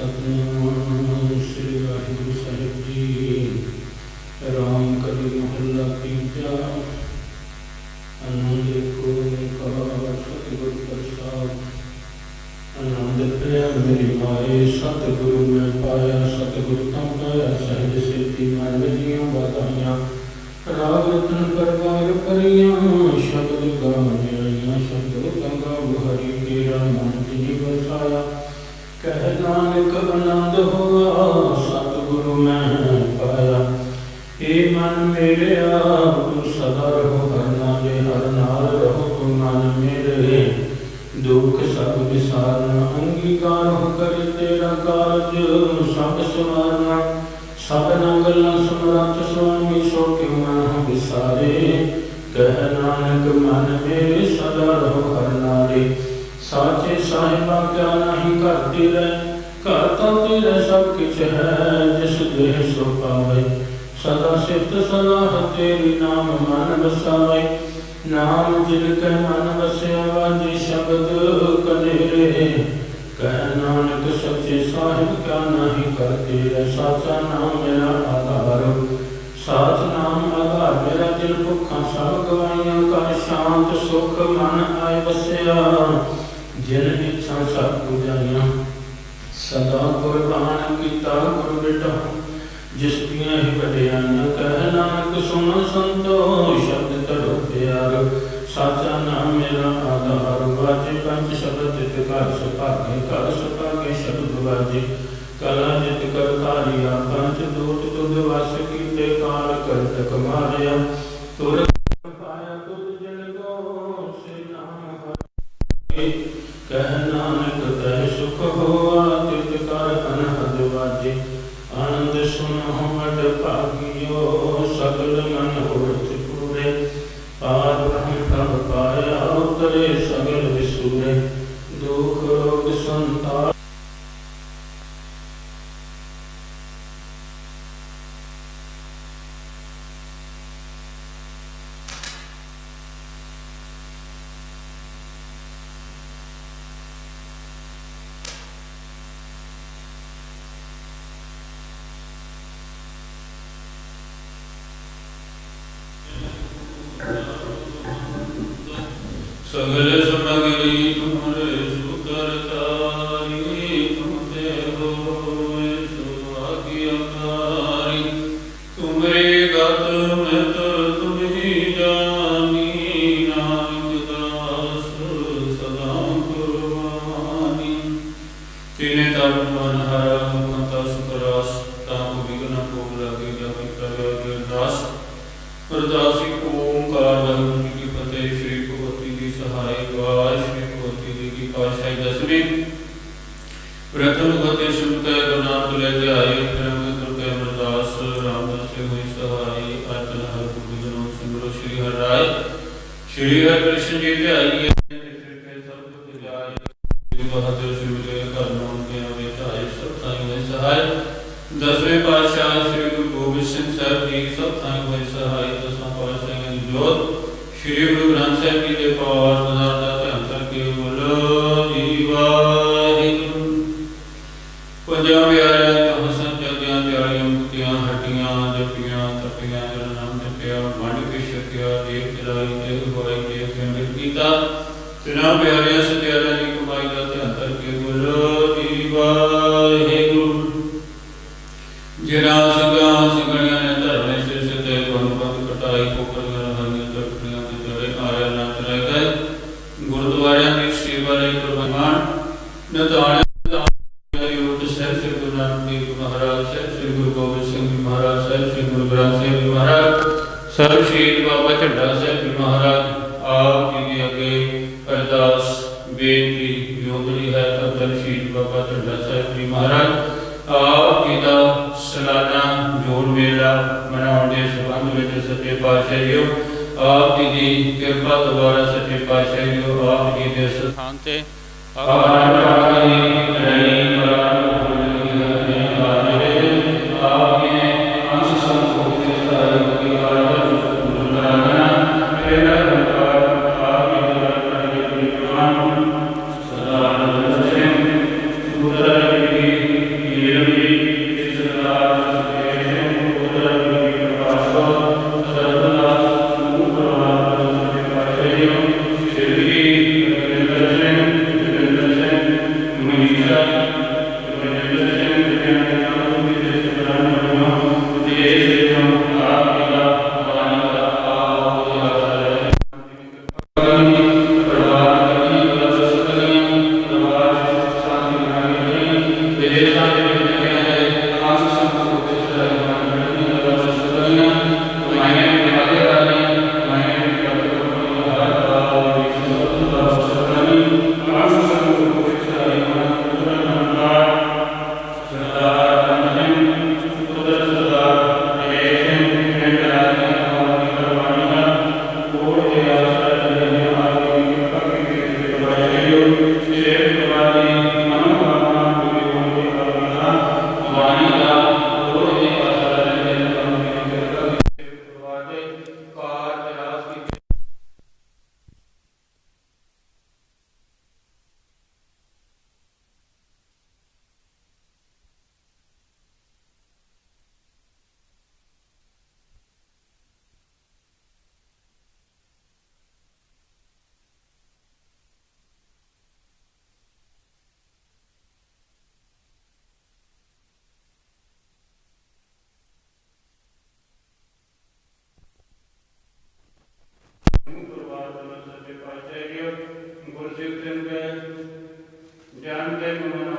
чтобы mere ਸੱਚੇ ਸਾਹਿਬ ਕਿਆ ਨਹੀਂ ਕਰਤੇ ਰਹਿ ਸਾਚਾ ਨਾਮ ਮੇਰਾ ਆਧਾਰ। ਸਾਚ ਨਾਮ ਆਧਾਰ ਮੇਰਾ ਦਿਲ ਭੁੱਖਾਂ ਸਭ ਗਵਾਈਆਂ ਕਰ ਸ਼ਾਂਤ ਸੁਖ ਮਨ ਆਏ ਵਸਿਆ। ਜਿਨ ਇੱਛਾ ਸਭ ਪੁਜਾਈਆਂ, ਸਦਾ ਕੁਰਬਾਨ ਕੀਤਾ ਗੁਰ ਬਿਟਾ। ਜਿਸ ਦੀਆਂ ਹੀ ਵਡਿਆਈਆਂ ਕਹਿ ਨਾਨਕ ਸੁਣ ਸੰਤੋ ਸ਼ਬਦ ਤੜੋ ਪਿਆਰ। ਸਾਚਾ ਨਾਮ ਮੇਰਾ ਆਧਾਰ ਵਾਜੇ ਪੰਜ ਸ਼ਬਦ ਜਿਤ ਘਰ ਸੁਭਾਗੇ ਘਰ बाजे। कला जित कर कारिया पंच दूत दुर्वास की काल कर तक मारिया। तुर ਸਗਲ ਸਮਗਰੀ ਤੁਮਰੇ ਗ੍ਰੰਥ ਸਾਹਿਬ ਜੀ ਦੇ ਪਾਵਨ ਸਦਾ ਦਾ ਧਿਆਨ ਕਰਕੇ ਬੋਲੋ ਜੀ ਵਾਹਿਗੁਰੂ। ਪੰਜਾਂ ਪਿਆਰਿਆਂ, ਤੋਂ ਹਸਨ ਜਗਿਆਂ ਦਿਆਲੀਆਂ ਮੁਕਤੀਆਂ, ਹਟੀਆਂ, ਜਪੀਆਂ, ਤਪੀਆਂ ਜਨ ਨਾਮ ਜਪਿਆ ਮੰਡ ਕੇ ਛਕਿਆ ਦੇਵ ਚਲਾਈ ਤੇ ਹੋਈ ਦੇਵ ਕੀਤਾ ਤਿਨਾ ਪਿਆਰਿਆਂ ਉਟ ਸਾਹਿਬ ਸ੍ਰੀ ਗੁਰੂ ਨਾਨਕ ਦੇਵ ਜੀ ਮਹਾਰਾਜ ਸਾਹਿਬ ਸ੍ਰੀ ਗੁਰੂ ਗੋਬਿੰਦ ਸਿੰਘ ਜੀ ਮਹਾਰਾਜ ਸਾਹਿਬ ਸ੍ਰੀ ਗੁਰੂ ਗ੍ਰੰਥ ਸਾਹਿਬ ਜੀ ਮਹਾਰਾਜ ਸਰਬ ਸ਼ਹੀਦ ਬਾਬਾ ਝੰਡਾ ਸਾਹਿਬ ਜੀ ਮਹਾਰਾਜ ਆਪ ਜੀ ਦੇ ਅੱਗੇ ਅਰਦਾਸ ਬੇਨਤੀ ਯੋਗਲੀ ਹੈ ਤਾਂ ਸਰਬ ਸ਼ਹੀਦ ਬਾਬਾ ਝੰਡਾ ਸਾਹਿਬ ਜੀ ਮਹਾਰਾਜ ਆਪ ਜੀ ਦਾ ਸਾਲਾਨਾ ਜੋੜ ਮੇਲਾ ਮਨਾਉਣ ਦੇ ਸੰਬੰਧ ਵਿੱਚ ਸੱਚੇ ਪਾਤਸ਼ਾਹ ਜੀ ਆਪ ਜੀ ਦੀ ਕਿਰਪਾ ਦੁਆਰਾ ਸੱਚੇ ਪਾਤਸ਼ਾਹ ਜੀ ਆਪ ਜੀ ਦੇ ਸਥਾਨ ਤੇ వేలాది Sterben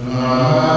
Amin.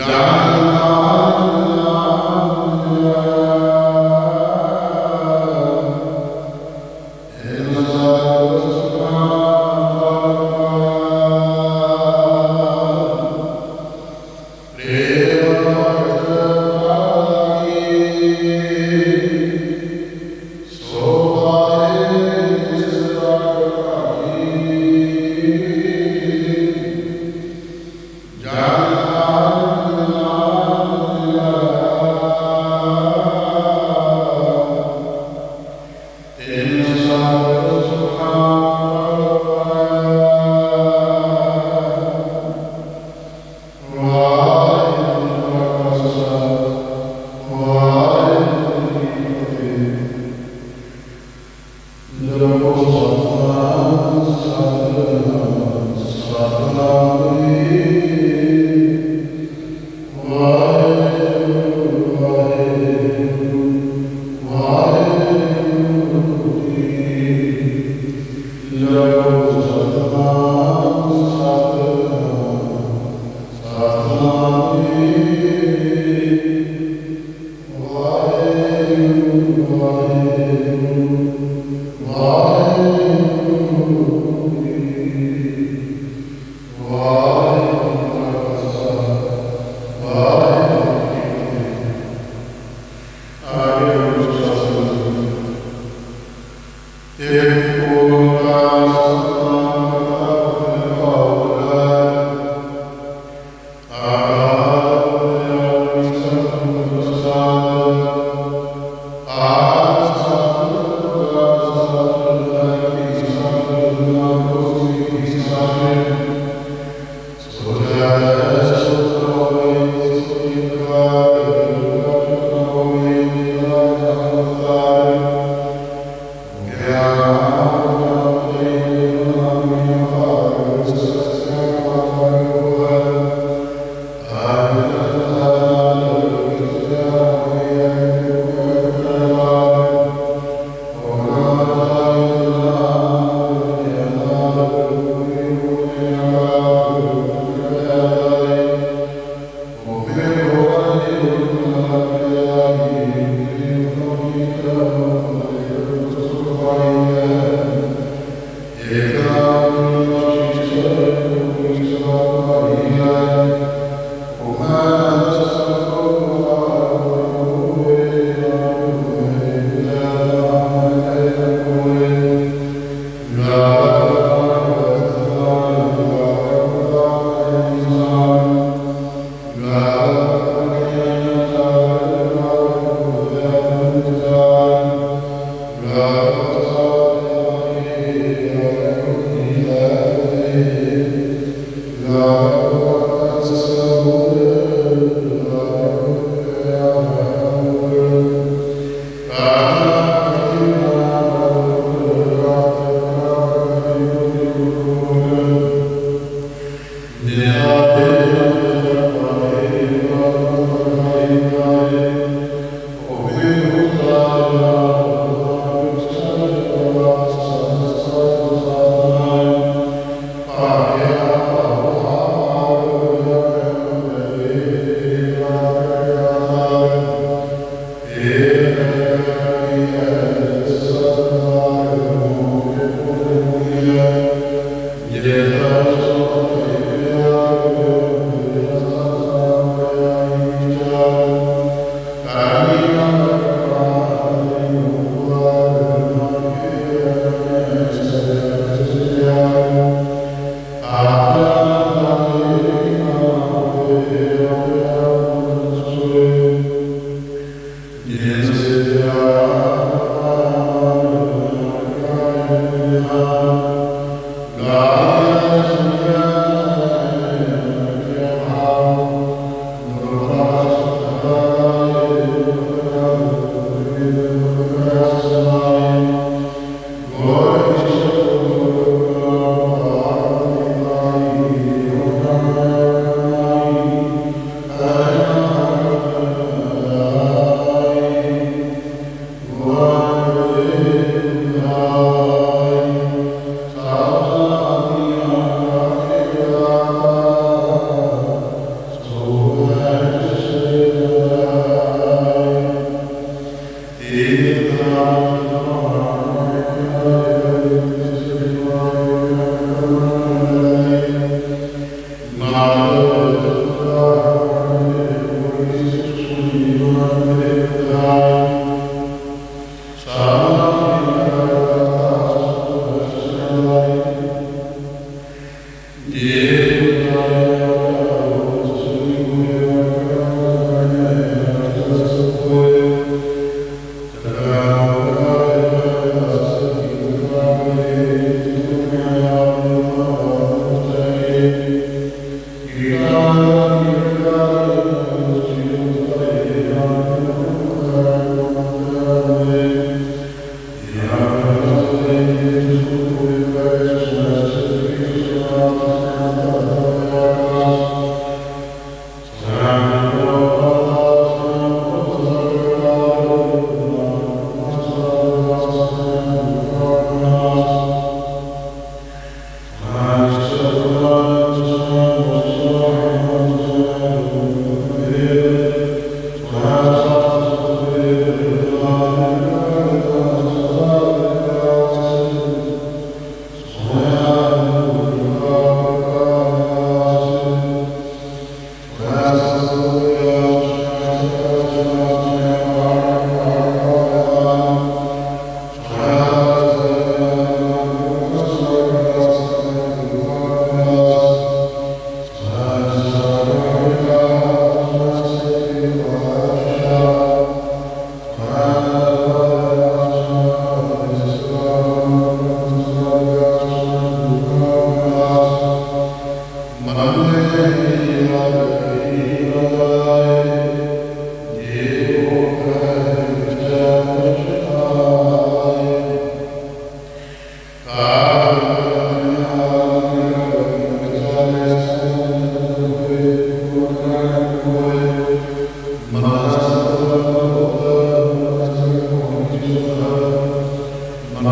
啊。Krishna Yes. Amém.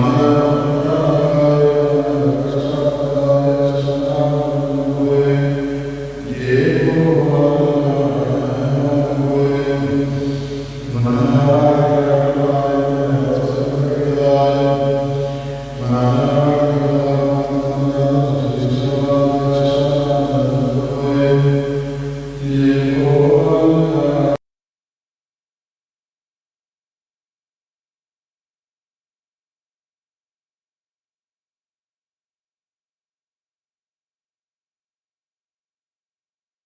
Amen.